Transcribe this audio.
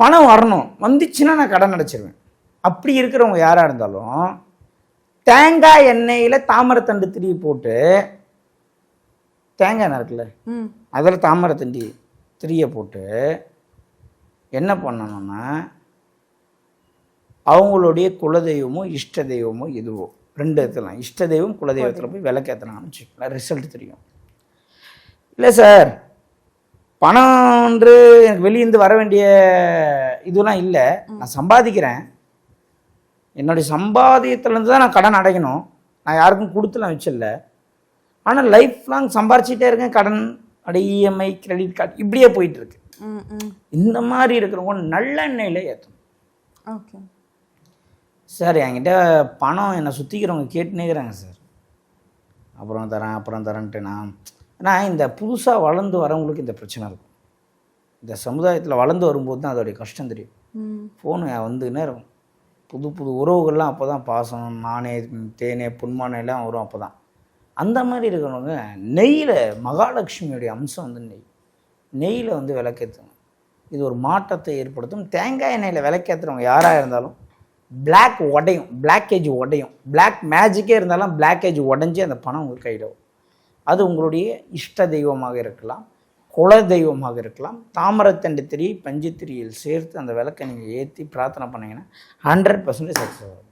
பணம் வரணும். வந்துச்சுன்னா நான் கடன் அடைச்சிருவேன். அப்படி இருக்கிறவங்க யாராக இருந்தாலும் தேங்காய் எண்ணெயில் தாமரைத்தண்டு திரி போட்டு தேங்காய் எண்ணெய் இருக்குல்ல ம். அதில் தாமரைத்தண்டி திரியை போட்டு என்ன பண்ணணும்னா அவங்களுடைய குலதெய்வமோ இஷ்ட தெய்வமோ எதுவோ ரெண்டு இடத்துல இஷ்ட தெய்வம் குலதெய்வத்தில் போய் விளக்கேற்றினாங்கன்னு வச்சுக்கலாம் ரிசல்ட் தெரியும். இல்லை சார் பணம்ன்று எனக்கு வெளியேந்து வர வேண்டிய இதெல்லாம் இல்லை. நான் சம்பாதிக்கிறேன். என்னுடைய சம்பாதியத்துலேருந்து தான் நான் கடன் அடைக்கணும் நான் யாருக்கும் கொடுத்துலாம் வச்சில்ல. ஆனால் லைஃப் லாங் சம்பாரிச்சிட்டே இருக்கேன். கடன் அப்படியே E இஎம்ஐ கிரெடிட் கார்டு இப்படியே போயிட்டு இருக்கு இந்த மாதிரி இருக்கிறவங்க நல்லெண்ணெயில் ஏற்றணும் ஓகே. சார் என்கிட்ட பணம் என்னை சுற்றிக்கிறவங்க கேட்டுனே இருக்கிறாங்க சார். அப்புறம் தரேன் அப்புறம் தரேன்ட்டு நான் ஆனால் இந்த புதுசாக வளர்ந்து வரவங்களுக்கு இந்த பிரச்சனை இருக்கும். இந்த சமுதாயத்தில் வளர்ந்து வரும்போது தான் அதோடைய கஷ்டம் தெரியும். ஃபோனு வந்துன்னே இருக்கும். புது புது உறவுகள்லாம் அப்போ தான் பாசம் நானே தேனே புன்மானே எல்லாம் வரும் அப்போ தான் அந்த மாதிரி இருக்கிறவங்க நெய்யில் மகாலட்சுமியுடைய அம்சம் வந்து நெய். நெய்யில் வந்து விளக்கேற்றுங்க இது ஒரு மாற்றத்தை ஏற்படுத்தும். தேங்காய் எண்ணெயில் விளக்கேற்றுறவங்க யாராக இருந்தாலும் பிளாக் உடையும். பிளாக்கேஜ் உடையும். பிளாக் மேஜிக்கே இருந்தாலும் பிளாக்கேஜ் உடஞ்சி அந்த பணம் உங்கள் கையில் அது உங்களுடைய இஷ்ட தெய்வமாக இருக்கலாம் குல தெய்வமாக இருக்கலாம். தாமரத்தண்டு திரி பஞ்சுத்திரியில் சேர்த்து அந்த விளக்கை நீங்கள் ஏற்றி பிரார்த்தனை பண்ணிங்கன்னா ஹண்ட்ரட் பர்சன்டேஜ் சக்ஸஸ் ஆகும்.